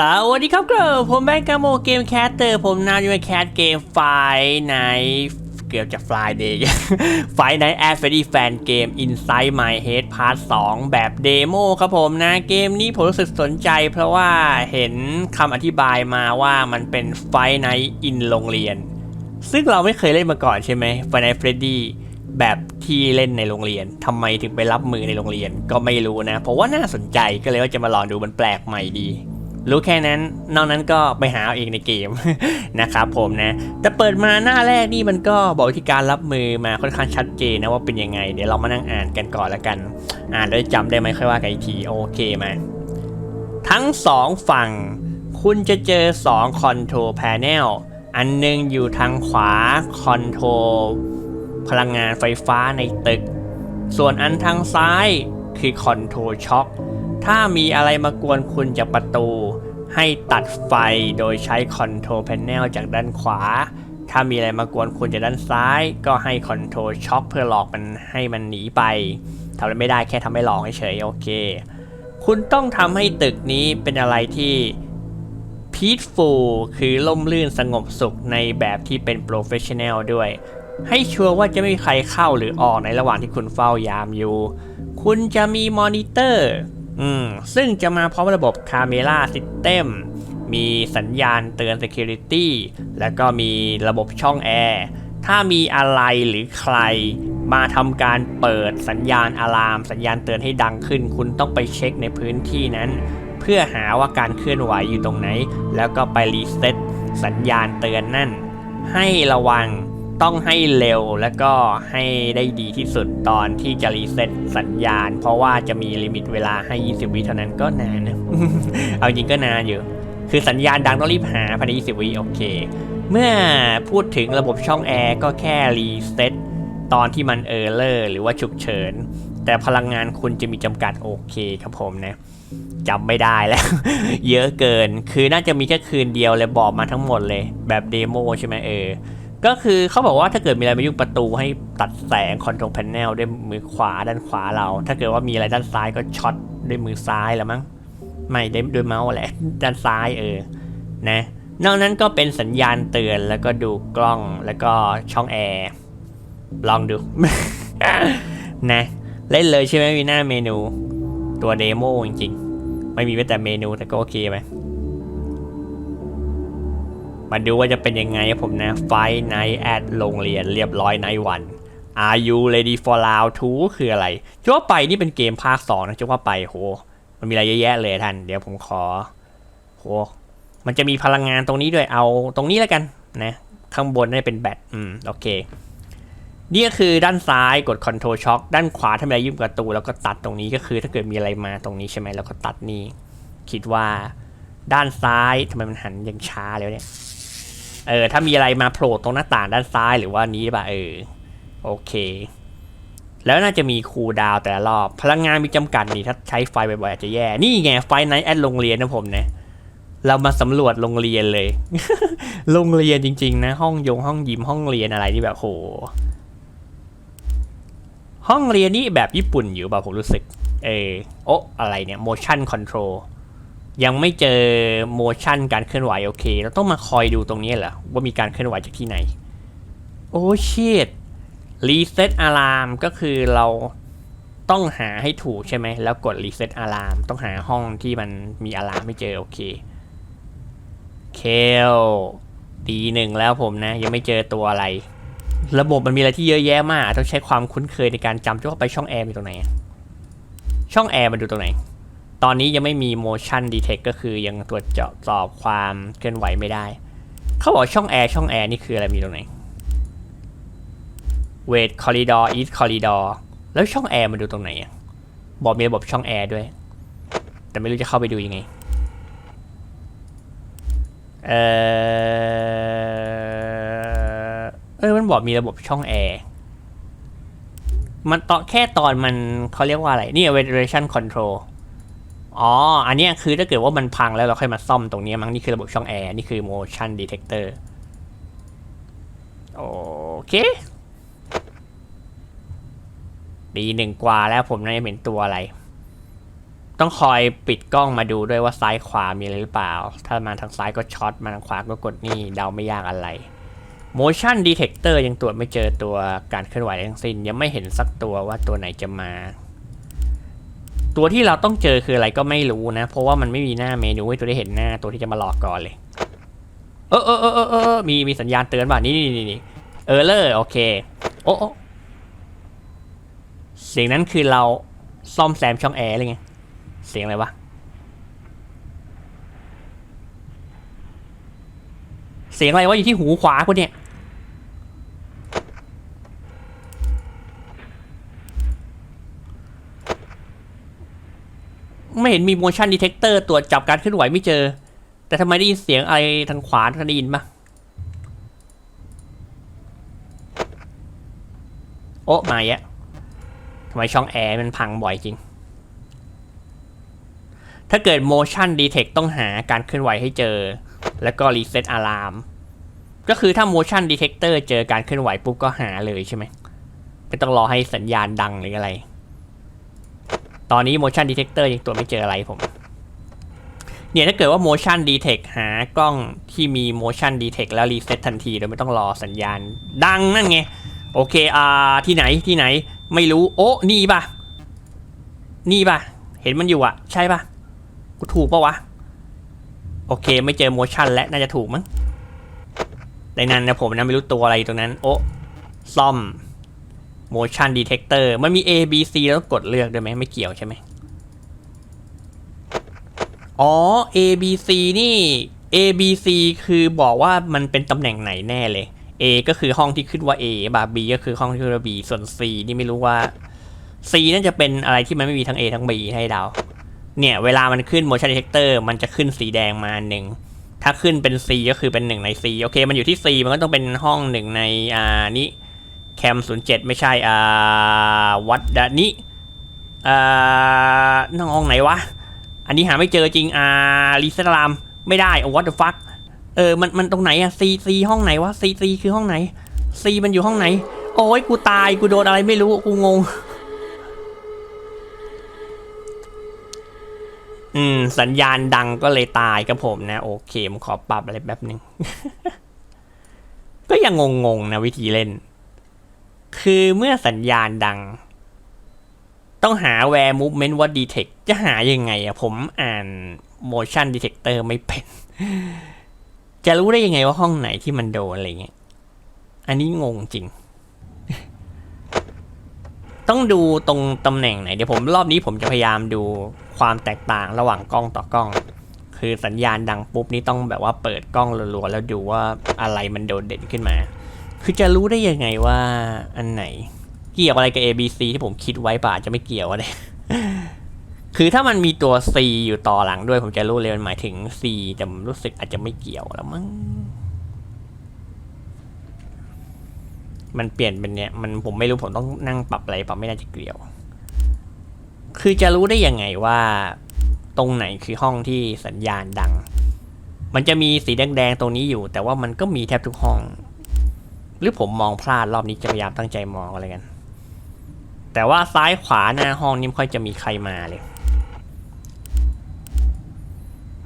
สวัสดีครับเกอผมแบงค์กาโมเกมแคสเตอร์ผมนาวอยู่ในแคสเกมไฟในเกือบจะฟลายเดย์ไฟในแอฟเฟอร์แฟนเกม Inside My Head Part 2 แบบเดโมครับผมนะ เกมนี้ผมรู้สึกสนใจเพราะว่าเห็นคำอธิบายมาว่ามันเป็นไฟในอินโรงเรียน ซึ่งเราไม่เคยเล่นมาก่อนใช่ไหมไฟในเฟรดดี้แบบที่เล่นในโรงเรียนทำไมถึงไปรับมือในโรงเรียน ก็ไม่รู้นะ เพราะว่าน่าสนใจก็เลยว่าจะมาลองดูมันแปลกใหม่ดี รู้แค่นั้น นอกนั้นก็ไปหาเอาเองในเกม นะครับผมนะ แต่เปิดมาหน้าแรกนี่มันก็บอกวิธีการรับมือมาค่อนข้างชัดเจนนะว่าเป็นยังไง เดี๋ยวเรามานั่งอ่านกันก่อนละกัน อ่านแล้วจำได้ไหมค่อยว่ากันอีกทีโอเคมาทั้งสองฝั่ง คุณจะเจอ 2 Control Panel อันหนึงอยู่ทางขวา Control พลังงานไฟฟ้าในตึก ส่วนอันทางซ้ายคือ Control Shock ถ้ามีอะไรมากวนคุณจากประตู ให้ตัดไฟโดยใช้ Control Panel จากด้านขวา ถ้ามีอะไรมากวนคุณจากด้านซ้าย ก็ให้ Control Shock เพื่อหลอกมันให้มันหนีไปทำอะไรไม่ได้แค่ทำให้หลอกเฉยโอเค คุณต้องทำให้ตึกนี้เป็นอะไรที่ peaceful คือล่มลื่นสงบสุขในแบบที่เป็น professional ด้วย ให้ชัวร์ว่าจะไม่มีใครเข้าหรือออกในระหว่างที่คุณเฝ้ายามอยู่ คุณจะมีมอนิเตอร์ อืมซึ่งจะมาพร้อมระบบ Camera System มีสัญญาณเตือน Security แล้วก็มีระบบช่องแอร์ถ้ามีอะไรหรือใครมาทำการเปิดสัญญาณอะลาม สัญญาณเตือนให้ดังขึ้น คุณต้องไปเช็คในพื้นที่นั้น เพื่อหาว่าการเคลื่อนไหวอยู่ตรงไหน แล้วก็ไปรีเซ็ตสัญญาณเตือนนั่น ให้ระวัง ต้องให้เร็วแล้วก็ให้ได้ดีที่สุดตอนที่จะรีเซ็ตสัญญาณ เพราะว่าจะมีลิมิตเวลาให้ 20 วิเท่านั้นก็นานนะ เอาจริงก็นานอยู่ คือสัญญาณดังต้องรีบหาภายใน 20 วิโอเค เมื่อพูดถึงระบบช่องแอร์ก็แค่รีเซ็ตตอนที่มันเออร์เลอร์หรือว่าฉุกเฉิน แต่พลังงานคุณจะมีจำกัดโอเคครับผมนะจำไม่ได้แล้ว เยอะเกิน คือน่าจะมีแค่คืนเดียวเลยบอกมาทั้งหมดเลย แบบเดโมใช่ไหมเออ ก็คือเขาบอกว่าถ้าเกิดมีอะไรมายุ่งประตูให้ตัดแสงคอนโทรลแพนเนลด้วยมือขวาด้านขวาเรา ถ้าเกิดว่ามีอะไรด้านซ้ายก็ช็อตด้วยมือซ้ายแล้วมั้งไม่ได้ด้วยเมาส์แหละด้านซ้ายเออนะนอกนั้นก็เป็นสัญญาณเตือนแล้วก็ดูกล้องแล้วก็ช่องแอร์ลองดูนะเล่นเลยใช่ไหมมีหน้าเมนู ตัวเดโมจริงๆ ไม่มีแม้แต่เมนูแต่ก็โอเคไหม มาดูว่าจะเป็นยังไงครับผมนะไฟไนท์แอดโรงเรียนเรียบร้อยไนวัน Are you ready for round 2 คืออะไรจะว่าไปนี่เป็นเกมภาค 2 นะจะว่าไปโห มันมีอะไรเยอะแยะเลยท่าน เดี๋ยวผมขอ โห มันจะมีพลังงานตรงนี้ด้วยเอาตรงนี้แล้วกันนะ ข้างบนนี่เป็นแบตอืม โอเค นี่ก็คือด้านซ้ายกด Control Shock ด้านขวาทำอะไรยุ่งประตูแล้วก็ตัดตรงนี้ก็คือ ถ้าเกิดมีอะไรมาตรงนี้ใช่ไหมแล้วก็ตัดนี่ คิดว่า ด้านซ้ายทำไมมันหันยังช้าแล้วเนี่ย เออถ้ามีอะไรมาโผล่ตรงหน้าต่างด้านซ้ายหรือว่านี้ป่ะเออโอเค แล้วน่าจะมีคูดาวแต่ละรอบ พลังงานมีจำกัดนี่ถ้าใช้ไฟบ่อยๆอาจจะแย่ นี่ไงไฟไนท์แอดโรงเรียนนะผมเนะเรามาสำรวจโรงเรียนเลย โรงเรียนจริง ๆ นะ ห้องยงห้องยิมห้องเรียนอะไรที่แบบโห ห้องเรียนนี่แบบญี่ปุ่นอยู่ป่ะผมรู้สึก เออโอะอะไรเนี่ย motion control ยังไม่เจอ motion การเคลื่อนไหวโอเค เราต้องมาคอยดูตรงนี้เหรอว่ามีการเคลื่อนไหวจากที่ไหน โอ้ชิตรีเซ็ตอะลามก็คือเราต้องหาให้ถูกใช่ไหม แล้วกดรีเซ็ตอะลามต้องหาห้องที่มันมีอะลามไม่เจอโอเค เคลตีหนึ่งแล้วผมนะ ยังไม่เจอตัวอะไร ระบบมันมีอะไรที่เยอะแยะมาก ต้องใช้ความคุ้นเคยในการจำจะว่าไปช่องแอร์อยู่ตรงไหน ช่องแอร์มันดูตรงไหน ตอนนี้ยังไม่มี motion detect ก็คือยังตรวจสอบความเคลื่อนไหวไม่ได้ เขาบอกช่องแอร์ช่องแอร์นี่คืออะไรมีตรงไหน wait corridor east corridor แล้วช่องแอร์มันดูตรงไหนอะบอกมีระบบช่องแอร์ด้วย แต่ไม่รู้จะเข้าไปดูยังไง เออเออมันบอกมีระบบช่องแอร์มันต่อแค่ตอนมันเขาเรียกว่าอะไร นี่ ventilation control อ๋อ อันนี้คือถ้าเกิดว่ามันพังแล้วเราค่อยมาซ่อมตรงนี้มั้งนี่คือระบบช่องแอร์ นี่คือ motion detector โอเคดีหนึ่งกว่าแล้วผมน่าจะเป็นตัวอะไร ต้องคอยปิดกล้องมาดูด้วยว่าซ้ายขวามีอะไรหรือเปล่า ถ้ามาทางซ้ายก็ช็อต มาทางขวาก็กดนี่เดาไม่ยากอะไร motion detector ยังตรวจไม่เจอตัวการเคลื่อนไหวทั้งสิ้น ยังไม่เห็นสักตัวว่าตัวไหนจะมา ตัวที่เราต้องเจอคืออะไรก็ไม่รู้นะ เพราะว่ามันไม่มีหน้าเมนูให้ตัวได้เห็นหน้าตัวที่จะมาหลอกก่อนเลย เออเออเออเออเออมีมีสัญญาณเตือนว่านี่นี่นี่นี่เออเลอร์โอเคโอ้โอเสียงนั้นคือเราซ่อมแซมช่องแอร์ไรเลยไงเสียงอะไรวะเสียงอะไรวะอยู่ที่หูขวากูเนี่ย ไม่เห็นมี motion detector ตรวจจับการเคลื่อนไหวไม่เจอ แต่ทำไมได้ยินเสียงอะไรทางขวาทางได้ยินปะโอ้มาแยะทำไมช่องแอร์มันพังบ่อยจริง ถ้าเกิด motion detect ต้องหาการเคลื่อนไหวให้เจอ แล้วก็ reset alarm ก็คือถ้า motion detector เจอการเคลื่อนไหวปุ๊บก็หาเลยใช่ไหมไม่ต้องรอให้สัญญาณดังหรืออะไร ตอนนี้ motion detector ยังตรวจไม่เจออะไรผม เนี่ยถ้าเกิดว่า motion detect หากล้องที่มี motion detect แล้ว reset ทันทีโดยไม่ต้องรอสัญญาณ ดังนั่นไง โอเค อ่า ที่ไหนที่ไหน ไม่รู้ โอ้นี่ปะนี่ปะเห็นมันอยู่อะใช่ปะกูถูกปะวะ โอเค ไม่เจอ motion และน่าจะถูกมั้งในนั้นนะผมนะไม่รู้ตัวอะไรตรงนั้น โอ้ซ่อม motion detector มันมี A B C แล้วกดเลือกด้วยไหมไม่เกี่ยวใช่ไหมอ๋อ A B C นี่ A B C คือบอกว่ามันเป็นตำแหน่งไหนแน่เลย A ก็คือห้องที่ขึ้นว่า A บา B ก็คือห้องที่ขึ้นว่า B ส่วน C นี่ไม่รู้ว่า C น่าจะเป็นอะไรที่มันไม่มีทั้ง A ทั้ง B ให้เดาเนี่ยเวลามันขึ้น motion detector มันจะขึ้นสีแดงมาหนึ่งถ้าขึ้นเป็น C ก็คือเป็นหนึ่งใน C โอเค มันอยู่ที่ C มันก็ต้องเป็นห้องหนึ่งในอ่านี้ แคม07ไม่ใช่อ่าวัดดานี้อ่าห้องไหนวะ อันนี้หาไม่เจอจริงอ่ารีเซตรามไม่ได้ what the fuck เออมันมันตรงไหนอะ C C ห้องไหนวะ C C คือห้องไหน C มันอยู่ห้องไหน โอ้ยกูตายกูโดนอะไรไม่รู้กูงง อืม สัญญาณดังก็เลยตายกับผมนะ โอเคผมขอปรับอะไรแป๊บหนึ่งก็ยังงงๆนะวิธีเล่น คือเมื่อสัญญาณดัง ต้องหา where movement what detect จะหายังไงอะผมอ่าน motion detector ไม่เป็น จะรู้ได้ยังไงว่าห้องไหนที่มันโดนอะไรเงี้ย อันนี้งงจริง ต้องดูตรงตำแหน่งไหน เดี๋ยวผมรอบนี้ผมจะพยายามดูความแตกต่างระหว่างกล้องต่อกล้อง คือสัญญาณดังปุ๊บนี่ต้องแบบว่าเปิดกล้องรัวๆแล้วดูว่าอะไรมันโดดเด่นขึ้นมา คือจะรู้ได้ยังไงว่าอันไหน เกี่ยวอะไรกับ A B C ที่ผมคิดไว้ป่าจะไม่เกี่ยวอะไรคือถ้ามันมีตัว C อยู่ต่อหลังด้วยผมจะรู้เลยมันหมายถึง C แต่ผมรู้สึกอาจจะไม่เกี่ยวแล้วมั้งมันเปลี่ยนเป็นเนี่ยมันผมไม่รู้ผมต้องนั่งปรับอะไรปรับไม่น่าจะเกี่ยว คือจะรู้ได้ยังไงว่า ตรงไหนคือห้องที่สัญญาณดัง มันจะมีสีแดงๆตรงนี้อยู่ แต่ว่ามันก็มีแทบทุกห้อง หรือผมมองพลาดรอบนี้จะพยายามตั้งใจมองอะไรกัน แต่ว่าซ้ายขวาหน้าห้องนี่ไม่ค่อยจะมีใครมาเลย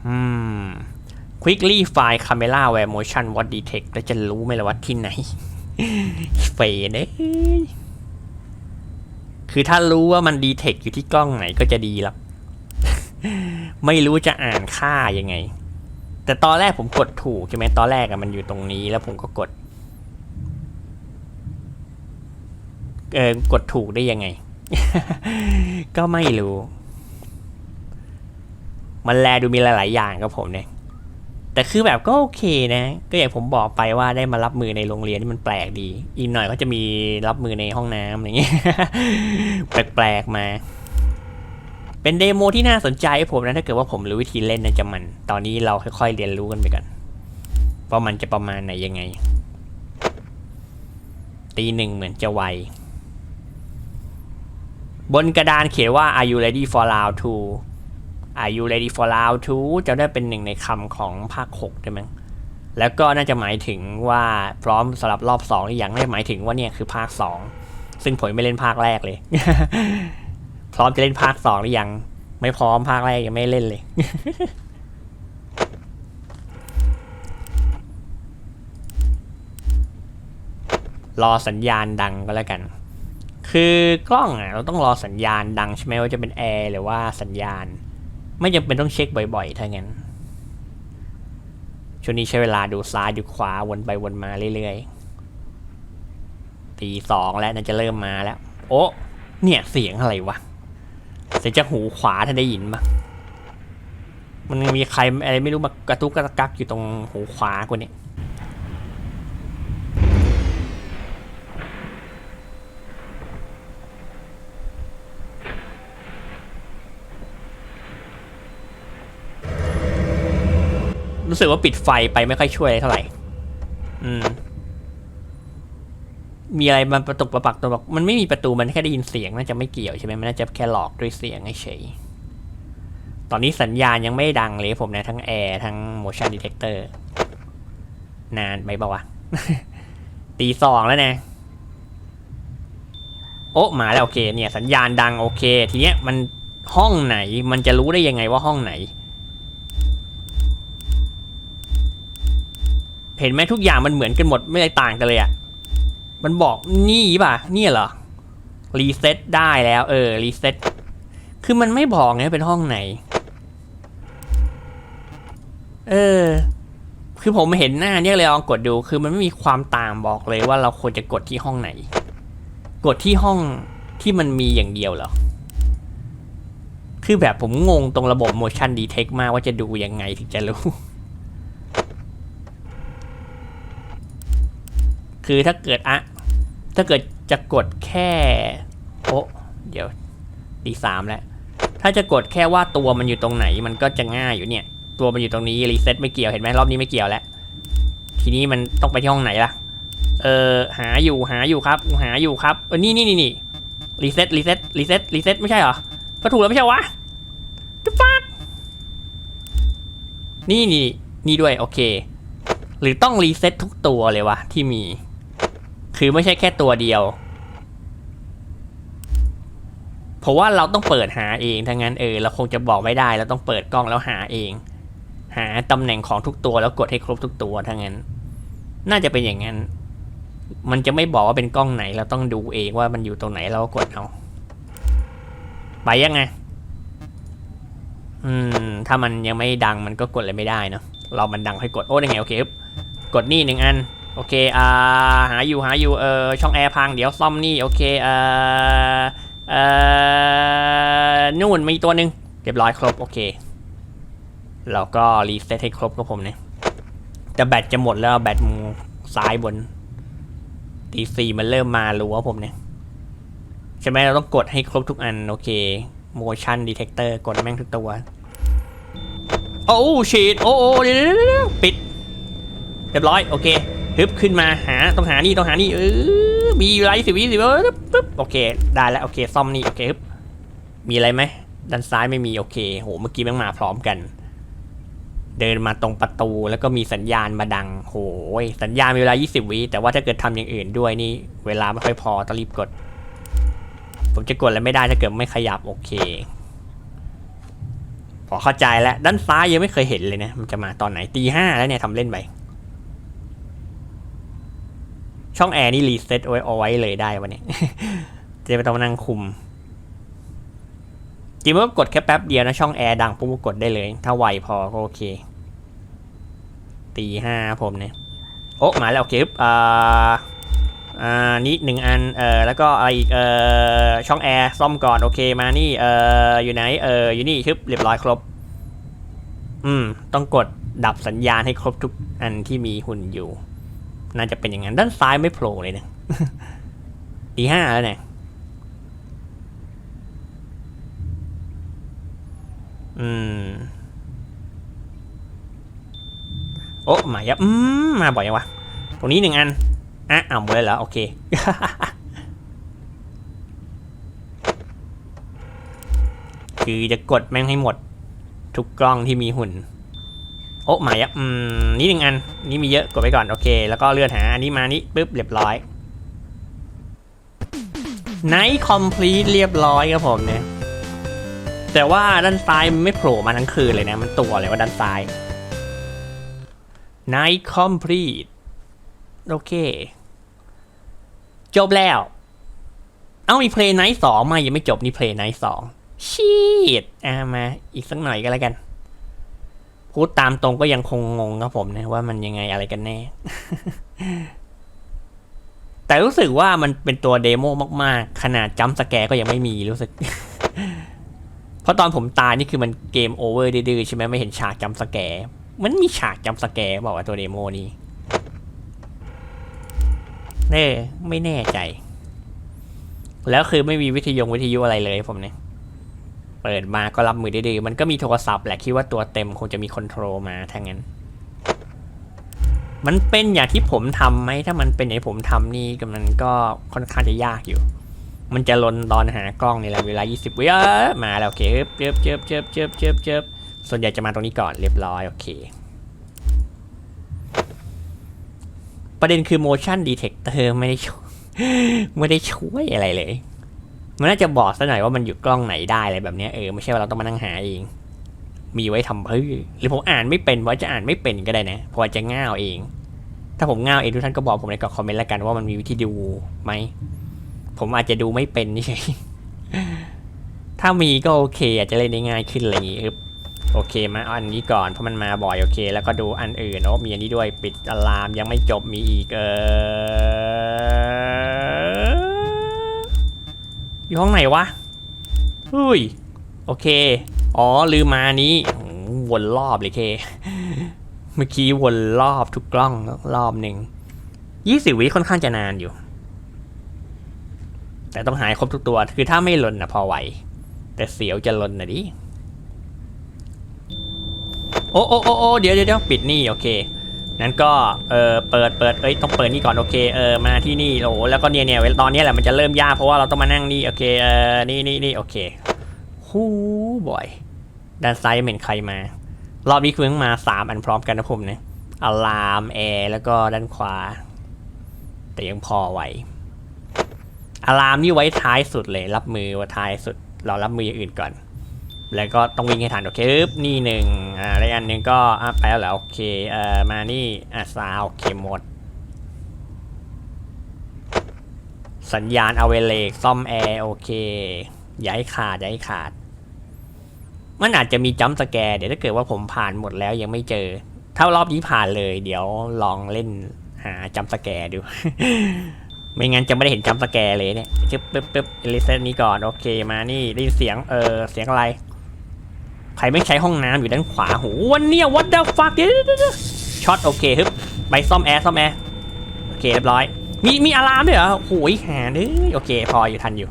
อืม quickly find camera where motion what detect แล้วจะรู้ไหมล่ะว่าที่ไหน เฟนเอ้ยคือถ้ารู้ว่ามันดีเทคอยู่ที่กล้องไหนก็จะดีแล้ว ไม่รู้จะอ่านค่ายังไง แต่ตอนแรกผมกดถูกใช่ไหมตอนแรกอะมันอยู่ตรงนี้แล้วผมก็กด เออกดถูกได้ยังไง ก็ไม่รู้ มันแลดูมีหลาย ๆ อย่างครับผมเนี่ย แต่คือแบบก็โอเคนะ ก็อย่างผมบอกไปว่าได้มารับมือในโรงเรียนที่มันแปลกดี อีกหน่อยก็จะมีรับมือในห้องน้ำอะไรเงี้ย แปลก ๆ มา เป็นเดโมที่น่าสนใจให้ผมนะถ้าเกิดว่าผมรู้วิธีเล่นนะจะมัน ตอนนี้เราค่อย ๆ เรียนรู้กันไปกันว่ามันจะประมาณไหนยังไงตีหนึ่งเหมือนจะไว บนกระดานเขียนว่า are you ready for round two Are you ready for round two จะได้เป็นหนึ่งในคำของภาค6ได้ไหมแล้วก็น่าจะหมายถึงว่าพร้อมสำหรับรอบ2หรือยังไม่หมายถึงว่าเนี่ยคือภาค 2 ซึ่งผมไม่เล่นภาคแรกเลย พร้อมจะเล่นภาค2หรือยัง ไม่พร้อมภาคแรกยังไม่เล่นเลยรอสัญญาณดังก็แล้วกัน คือกล้องอะเราต้องรอสัญญาณดังใช่ไหมว่าจะเป็นแอร์หรือว่าสัญญาณ ไม่จำเป็นต้องเช็คบ่อยๆถ้างั้นช่วงนี้ใช้เวลาดูซ้ายดูขวาวนไปวนมาเรื่อยๆตีสองแล้วน่าจะเริ่มมาแล้ว โอ้เนี่ยเสียงอะไรวะเสียงจากหูขวาท่านได้ยินปะมันมีใครอะไรไม่รู้มากระตุกกระกักอยู่ตรงหูขวากูเนี่ย รู้สึกว่าปิดไฟไปไม่ค่อยช่วยเท่าไหร่ อืม มีอะไรมาประตุกประปักตัวบอกมันไม่มีประตูมันแค่ได้ยินเสียงน่าจะไม่เกี่ยวใช่ไหมมันน่าจะแค่หลอกด้วยเสียงเฉยๆตอนนี้สัญญาณยังไม่ดังเลยผมนะทั้งแอร์ทั้ง motion detector นานไปปะวะตีสองแล้วนะโอ้มาแล้วโอเค เนี่ย สัญญาณดังโอเค ทีเนี้ยมันห้องไหนมันจะรู้ได้ยังไงว่าห้องไหน เห็นไหมทุกอย่างมันเหมือนกันหมดไม่ได้ต่างกันเลยอะ่ะ มันบอกนี่ป่ะเนี่ยเหรอ รีเซ็ตได้แล้วเออรีเซ็ตคือมันไม่บอกไงเป็นห้องไหน เออ คือผมเห็นหน้าเนี่ยเลยลองกดดู คือมันไม่มีความต่างบอกเลยว่าเราควรจะกดที่ห้องไหน กดที่ห้องที่มันมีอย่างเดียวเหรอ คือแบบผมงงตรงระบบ motion detect มากว่าจะดูยังไงถึงจะรู้ คือถ้าเกิดอะถ้าเกิดจะกดแค่โอ้เดี๋ยวตีสามแล้วถ้าจะกดแค่ว่าตัวมันอยู่ตรงไหนมันก็จะง่ายอยู่เนี่ย ตัวมันอยู่ตรงนี้รีเซ็ตไม่เกี่ยวเห็นไหมรอบนี้ไม่เกี่ยวแล้ว ทีนี้มันต้องไปที่ห้องไหนล่ะ เออหาอยู่หาอยู่ครับ หาอยู่ครับเออนี่นี่นี่นี่รีเซ็ตรีเซ็ตรีเซ็ตรีเซ็ตไม่ใช่เหรอก็ถูกแล้วไม่ใช่วะตุ๊ฟักนี่นี่นี่ด้วยโอเค หรือต้องรีเซ็ตทุกตัวเลยวะที่มี คือไม่ใช่แค่ตัวเดียวเพราะว่าเราต้องเปิดหาเองทั้งนั้นเออเราคงจะบอกไม่ได้เราต้องเปิดกล้องแล้วหาเอง หาตำแหน่งของทุกตัวแล้วกดให้ครบทุกตัวทั้งนั้น น่าจะเป็นอย่างนั้น มันจะไม่บอกว่าเป็นกล้องไหนเราต้องดูเองว่ามันอยู่ตรงไหนเราก็กดเอาไปยังไง อืม ถ้ามันยังไม่ดังมันก็กดเลยไม่ได้เนาะเรามันดังให้กดโอ้ยังไงโอเคครับกดนี่หนึ่งอัน โอเคอ่าหาอยู่หาอยู่เออช่องแอร์พังเดี๋ยวซ่อมนี่โอเคเอ่อเอ่อนู่นมีตัวหนึ่งเรียบร้อยครบโอเคเราก็รีเซ็ตให้ครบกับผมเนี่ยแต่แบตจะหมดแล้วแบตมุมซ้ายบนตีสี่มันเริ่มมารู้ว่าผมเนี่ยใช่ไหมเราต้องกดให้ครบทุกอัน โอเค motion detector กดแม่งทุกตัว โอ้ชีดโอ้โอ้เดี๋ยวเดี๋ยวเดี๋ยวปิด เรียบร้อย โอเค ฮึบขึ้นมาหาต้องหานี่ต้องหานี่เออมีเวลาสิบวิสิบปึ๊บปึ๊บโอเค ได้แล้วโอเคซ่อมนี่โอเคฮึบมีอะไรไหมด้านซ้ายไม่มีโอเคโหเมื่อกี้แม่งมาพร้อมกัน เดินมาตรงประตูแล้วก็มีสัญญาณมาดังโหยสัญญาณมีเวลา 20 วิแต่ว่าถ้าเกิดทำอย่างอื่นด้วยนี่ เวลาไม่ค่อยพอต้องรีบกด ผมจะกดแล้วไม่ได้ถ้าเกิดไม่ขยับโอเคพอเข้าใจแล้วด้านซ้ายยังไม่เคยเห็นเลยนะ มันจะมาตอนไหนตีห้าแล้วเนี่ยทำเล่นไป ช่องแอร์นี่รีเซ็ตไว้เอาไว้เลยได้วันนี้จะไม่ต้องนั่งคุมจริงๆก็กดแค่แป๊บเดียวนะ ช่องแอร์ดังปุ๊บก็กดได้เลย ถ้าไวพอก็โอเคตีห้าผมเนี่ยโอ้มาแล้วโอเคปึ๊บอ่าอ่านี่หนึ่งอันเอ่อแล้วก็อะไรอีกเอ่อช่องแอร์ซ่อมก่อนโอเคมานี่เอ่ออยู่ไหนเอ่ออยู่นี่ชึบเรียบร้อยครบ อืม ต้องกดดับสัญญาณให้ครบทุกอันที่มีหุ่นอยู่ น่าจะเป็นอย่างนั้นด้านซ้ายไม่โผล่เลยนะตีห้าแล้วเนี่ยอืมโอ้มายับอืมมาบ่อยยังวะตรงนี้หนึ่งอันอะเอาหมดเลยเหรอโอเคคือจะกดแม่งให้หมด ทุกกล้องที่มีหุ่น โอ้หมายอะอืมนี่หนึ่งอัน นี่มีเยอะกดไปก่อน โอเค แล้วก็เลื่อนหาอันนี้มานี่ปุ๊บเรียบร้อยไนท์คอมพลีทเรียบร้อยครับผมเนี่ย แต่ว่าด้านซ้ายมันไม่โผล่มาทั้งคืนเลยนะ มันตัวเลยว่าด้านซ้าย Night complete โอเค จบแล้ว เอ้ามีเพลย์ไนท์สองมา ยังไม่จบนี่เพลย์ไนท์สองชีดอ่ามา อีกสักหน่อยก็แล้วกัน พูดตามตรงก็ยังคงงงครับผมนะว่ามันยังไงอะไรกันแน่ แต่รู้สึกว่ามันเป็นตัวเดโมมากๆ ขนาดจัมสแกร์ก็ยังไม่มีรู้สึก เพราะตอนผมตายนี่คือมันเกมโอเวอร์ดื้อใช่ไหมไม่เห็นฉากจัมสแกร์มันมีฉากจัมสแกร์บอกว่าตัวเดโมนี้เน่ไม่แน่ใจ แล้วคือไม่มีวิทยุวิทยุอะไรเลยผมเนี่ย เปิดมาก็รับมือดื้อๆมันก็มีโทรศัพท์แหละคิดว่าตัวเต็มคงจะมีคอนโทรลมาถ้างั้น มันเป็นอย่างที่ผมทำไหมถ้ามันเป็นอย่างที่ผมทำนี่ก็มันก็ค่อนข้างจะยากอยู่ มันจะลนตอนหากล้องนี่แหละเวลา 20วิมาแล้วโอเคเจิบเจิบเจิบเจิบเจิบเจิบส่วนใหญ่จะมาตรงนี้ก่อนเรียบร้อยโอเค ประเด็นคือ motion detector ไม่ได้ช่วยไม่ได้ช่วยอะไรเลย มันน่าจะบอกซะหน่อยว่ามันอยู่กล้องไหนได้อะไรแบบนี้เออไม่ใช่ว่าเราต้องมานั่งหาเอง มีไว้ทำเพื่อหรือผมอ่านไม่เป็นเพราะจะอ่านไม่เป็นก็ได้นะเพราะจะง่าวเอง ถ้าผมง่าวเองทุกท่านก็บอกผมในกล่องคอมเมนต์แล้วกันว่ามันมีวิธีดูไหมผมอาจจะดูไม่เป็นนี่เฉยถ้ามีก็โอเค อาจจะเล่นได้ง่ายขึ้นอะไรอย่างงี้ครับโอเคมาเอาอันนี้ก่อนเพราะมันมาบ่อยโอเค แล้วก็ดูอันอื่นโอ้มีอันนี้ด้วยปิดอะลามยังไม่จบมีอีกเออ อยู่ห้องไหนวะอุ้ยโอเค อ๋อลืมมานี้โอ้วนรอบเลยเค เมื่อกี้วนรอบทุกกล้องรอบหนึ่งยี่สิบวิค่อนข้างจะนานอยู่ แต่ต้องหายครบทุกตัว คือถ้าไม่หล่นนะพอไหว แต่เสียวจะหล่นนะดิ โอ้โอ้โอ้เดี๋ยวเดี๋ยวปิดนี่ โอเค นั้นก็เออเปิดเปิดเอ้ยต้องเปิดนี่ก่อนโอเคเออมาที่นี่โอ้แล้วก็เนี่ยเนี่ยเวลาตอนนี้แหละมันจะเริ่มยากเพราะว่าเราต้องมานั่งนี่โอเคเออนี่นี่นี่โอเคฮู้บ่อยด้านซ้ายเหม็นใครมา รอบนี้คือเพิ่งมาสามอันพร้อมกันนะผมเนี่ยอะลามแอร์แล้วก็ด้านขวา แต่ยังพอไหวอะลามนี่ไว้ท้ายสุดเลย รับมือว่าท้ายสุด เรารับมืออย่างอื่นก่อน แล้วก็ต้องวิ่งให้ทันโอเคปึ๊บนี่หนึ่งอ่าแล้วอีกอันหนึ่งก็อะไปแล้วเหรอโอเคเอ่อมานี่อะซาวโอเคหมด สัญญาณเอาเวเลกซ่อมแอร์โอเคย่าให้ขาดย่าให้ขาด มันอาจจะมีจัมสแกร์เดี๋ยวถ้าเกิดว่าผมผ่านหมดแล้วยังไม่เจอ ถ้ารอบนี้ผ่านเลย เดี๋ยวลองเล่นหาจัมสแกร์ดูไม่งั้นจะไม่ได้เห็นจัมสแกร์เลยเนี่ยจึ๊บปึ๊บปึ๊บลิเซนนี้ก่อน โอเคมานี่ได้ยินเสียงเออเสียงอะไร ใครไม่ใช้ห้องน้ำอยู่ด้านขวาโหวันเนี้ย what the fuck เดี๋ยวเดี๋ยวเดี๋ยวช็อตโอเคฮึบไปซ่อมแอร์ซ่อมแอร์โอเคเรียบร้อย มีมีอะลามด้วยเหรอโอ้ยหาเด้โอเค พออยู่ทันอยู่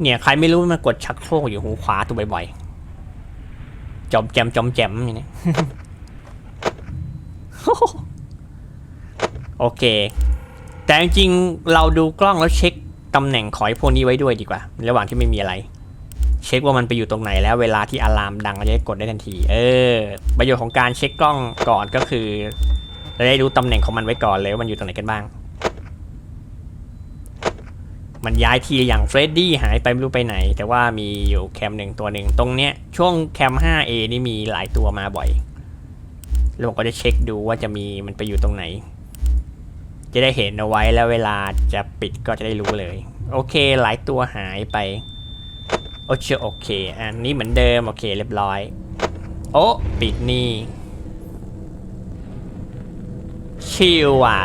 เนี่ยใครไม่รู้มากดชักโครกอยู่หูขวาตัวบ่อยๆจอมแจมจอมแจมอย่างนี้โอเค แต่จริงๆเราดูกล้องแล้วเช็คตำแหน่งของไอ้พวกนี้ไว้ด้วยดีกว่า ระหว่างที่ไม่มีอะไร เช็คว่ามันไปอยู่ตรงไหนแล้วเวลาที่อะลามดังเราจะได้กดได้ทันที เออ ประโยชน์ของการเช็คกล้องก่อนก็คือเราได้รู้ตำแหน่งของมันไว้ก่อนเลยว่ามันอยู่ตรงไหนกันบ้าง มันย้ายทีอย่างเฟรดดี้หายไปไม่รู้ไปไหน แต่ว่ามีอยู่แคมหนึ่งตัวหนึ่งตรงเนี้ยช่วงแคม 5A นี่มีหลายตัวมาบ่อยแล้วผมก็จะเช็คดูว่าจะมีมันไปอยู่ตรงไหน จะได้เห็นเอาไว้แล้วเวลาจะปิดก็จะได้รู้เลย โอเค หลายตัวหายไป โอเคโอเค อันนี้เหมือนเดิม โอเคเรียบร้อย โอ้ปิดนี่ชิลอะ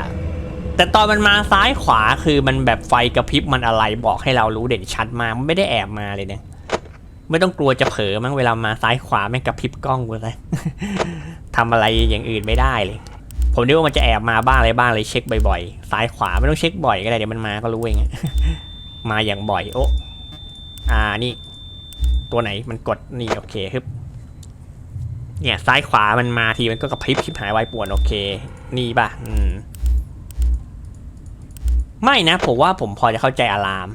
แต่ตอนมันมาซ้ายขวาคือมันแบบไฟกระพริบมันอะไรบอกให้เรารู้เด่นชัดมากมันไม่ได้แอบมาเลยเนี่ยไม่ต้องกลัวจะเผลอมั้งเวลามาซ้ายขวาแม่งกระพริบกล้องกูเลยทำอะไรอย่างอื่นไม่ได้เลย ผมนึกว่ามันจะแอบมาบ้างอะไรบ้างเลยเช็คบ่อยๆ ซ้ายขวาไม่ต้องเช็คบ่อยก็ได้เดี๋ยวมันมาก็รู้เองมาอย่างบ่อยโอ้อ่านี่ ตัวไหนมันกดนี่โอเคฮึบเนี่ยซ้ายขวามันมาทีมันก็กระพริบพริบหายไวายป่วนโอเค นี่ป่ะอืมไม่นะผมว่าผมพอจะเข้าใจอะลาม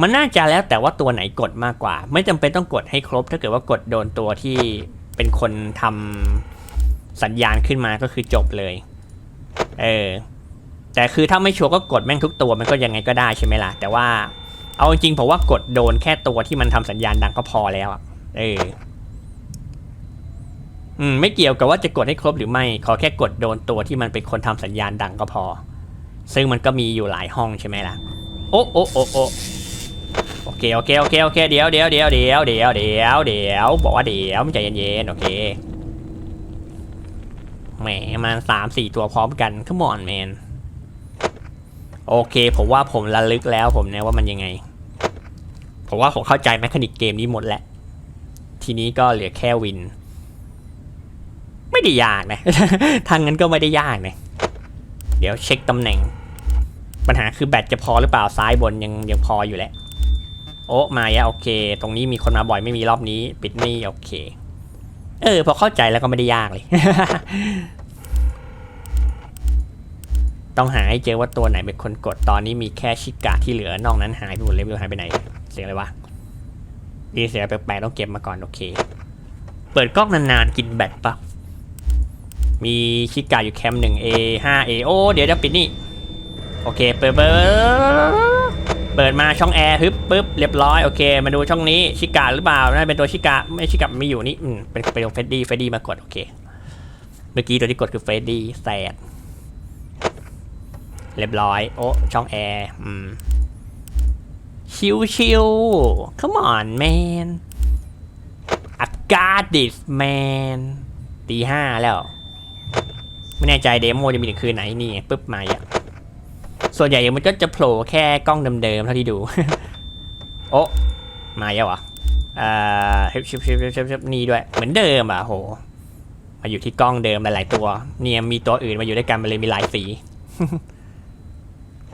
มันน่าจะแล้วแต่ว่าตัวไหนกดมากกว่า ไม่จำเป็นต้องกดให้ครบ ถ้าเกิดว่ากดโดนตัวที่เป็นคนทำสัญญาณขึ้นมาก็คือจบเลย เออแต่คือถ้าไม่ชัวร์ก็กดแม่งทุกตัวมันก็ยังไงก็ได้ใช่ไหมล่ะ แต่ว่า เอาจริงผมว่ากดโดนแค่ตัวที่มันทำสัญญาณดังก็พอแล้วเอออืมไม่เกี่ยวกับว่าจะกดให้ครบหรือไม่ ขอแค่กดโดนตัวที่มันเป็นคนทำสัญญาณดังก็พอ ซึ่งมันก็มีอยู่หลายห้องใช่ไหมล่ะ โอ้โอ้โอ้โอ้โอเคโอเคโอเคโอเคเดี๋ยวเดี๋ยวเดี๋ยวเดี๋ยวเดี๋ยวเดี๋ยวเดี๋ยวบอกว่าเดี๋ยวใจเย็นๆโอเคแหมมาสามสี่ตัวพร้อมกันขมอนแมน โอเค ผมว่าผมระลึกแล้วผมนี่ว่ามันยังไง ผมว่าผมเข้าใจแมคานิกเกมนี้หมดแล้ว ทีนี้ก็เหลือแค่วิน ไม่ได้ยากนะ ทางนั้นก็ไม่ได้ยากนะเดี๋ยวเช็คตำแหน่ง ปัญหาคือแบตจะพอหรือเปล่าซ้ายบนยังยังพออยู่แหละ โอ้มาแล้วโอเค ตรงนี้มีคนมาบ่อยไม่มีรอบนี้ ปิดนี่โอเค เออพอเข้าใจแล้วก็ไม่ได้ยากเลย ต้องหาให้เจอว่าตัวไหนเป็นคนกดตอนนี้มีแค่ชิกะที่เหลือนอกนั้นหายไปหมดเลยไม่รู้หายไปไหน เสียงอะไรวะดีเสียงแปลกๆต้องเก็บมาก่อนโอเค เปิดกล้องนานๆกินแบตปะมีชิกะอยู่แคมป์หนึ่ง A 5 A โอ้เดี๋ยวจะปิดนี่ โอเค เปิดเปิดเปิดมาช่องแอร์ฮึบปึ๊บเรียบร้อยโอเค มาดูช่องนี้ชิกะหรือเปล่าน่าเป็นตัวชิกะไม่ชิกะไม่อยู่นี่อืมเป็นเป็นเฟดดี้เฟดดี้มากดโอเค เมื่อกี้ตัวที่กดคือเฟดดี้แซด เรียบร้อย โอ้ช่องแอร์อืมชิวชิว come on man I got this man ตีห้าแล้ว ไม่แน่ใจเดโมจะมีถึงคืนไหนนี่ปึ๊บมาอะส่วนใหญ่มันก็จะโผล่แค่กล้องเดิมๆเท่าที่ดู โอ้มาแล้วเหรออ่าชิบชิบชิบชิบชิบชิบนี่ด้วย เหมือนเดิมอะโห มาอยู่ที่กล้องเดิมหลายๆตัว เนี่ยมีตัวอื่นมาอยู่ด้วยกันมันเลยมีหลายสี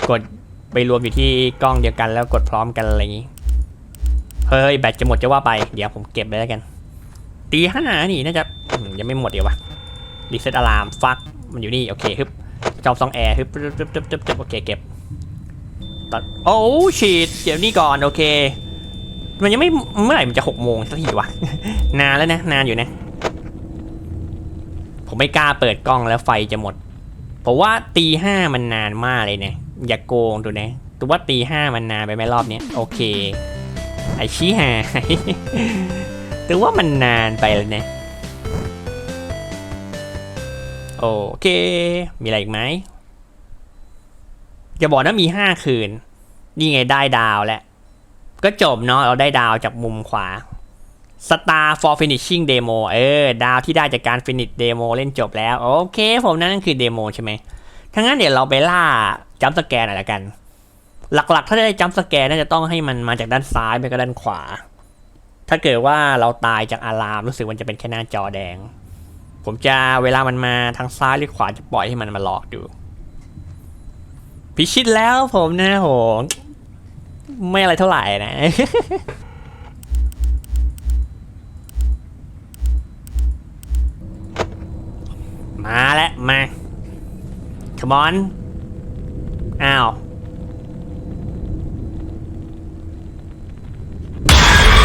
กดไปรวมอยู่ที่กล้องเดียวกันแล้วกดพร้อมกันอะไรอย่างนี้ เฮ้ยแบตจะหมดจะว่าไป เดี๋ยวผมเก็บไปแล้วกันตีห้านี่น่าจะยังไม่หมดเดี๋ยววะรีเซ็ตอะลามฟักมันอยู่นี่โอเคฮึบจอมซองแอร์ฮึบตึ๊บตึ๊บตึ๊บตึ๊บตึ๊บโอเคเก็บตัดโอ้ฉีดเดี๋ยวนี่ก่อนโอเค มันยังไม่เมื่อไหร่มันจะหกโมงสักทีวะนานแล้วนะนานอยู่นะ ผมไม่กล้าเปิดกล้องแล้วไฟจะหมดผมว่าตีห้ามันนานมากเลยเนี่ย อย่าโกงดูนะตัวว่าตีห้ามันนานไปไหมรอบเนี้ยโอเค ไอชี้หายต่ว่ามันนานไปแล้วนี่ยโอเค มีอะไรอีกไหมจะบอกนะมีห้าคืน นี่ไงได้ดาวแล้ว ก็จบเนาะเราได้ดาวจากมุมขวา Star for finishing demo เออ ดาวที่ได้จากการ finish demo เล่นจบแล้ว โอเค ผมนั่นคือเดโมใช่ไหม ทั้างนั้นเดี๋ยวเราไปล่าจัมสแกนหน่อยละกัน หลักๆ ถ้าได้จัมสแกนน่าจะต้องให้มันมาจากด้านซ้ายไปก็ด้านขวา ถ้าเกิดว่าเราตายจากอะลามรู้สึกมันจะเป็นแค่หน้าจอแดง ผมจะเวลามันมาทางซ้ายหรือขวาจะปล่อยให้มันมาหลอกดูพิชิตแล้วผมนะโหไม่อะไรเท่าไหร่นะมาแล้วมา come on อ้าว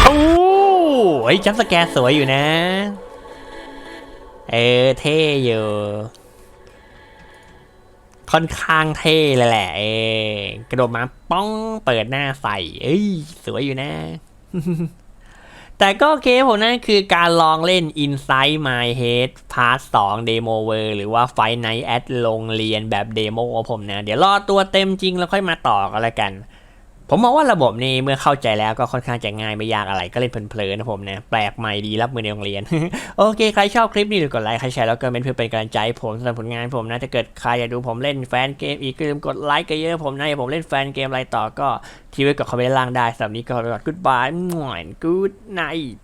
โอ้ยจัมป์สแกรสวยอยู่นะ เออ เท่อยู่ ค่อนข้างเท่เลยแหละ เออกระโดดมาป้องเปิดหน้าใส่ เอ้ย สวยอยู่นะ แต่ก็โอเคผมนั่นคือการลองเล่น Inside My Head Part 2 Demo World หรือว่า Fight Night at โรงเรียนแบบเดโมของผมนะ เดี๋ยวรอตัวเต็มจริงแล้วค่อยมาต่อกันละกัน ผมมองว่าระบบนี้เมื่อเข้าใจแล้วก็ค่อนข้างจะง่ายไม่ยากอะไรก็เล่นเพลินๆนะผมนะแปลกใหม่ดีรับมือในโรงเรียน โอเค ใครชอบคลิปนี้หรือกดไลค์ใครแชร์แล้วก็เป็นเพื่อเป็นกำลังใจผมสำหรับผลงานผมนะถ้าเกิดใครอยากดูผมเล่นแฟนเกมอีกก็อย่าลืมกดไลค์กันเยอะผมนะอย่าผมเล่นแฟนเกมอะไรต่อก็ทีไว้กับคอมเมนต์ล่างได้สำหรับนี้ก็ไปก่อน goodbye หน่อย good night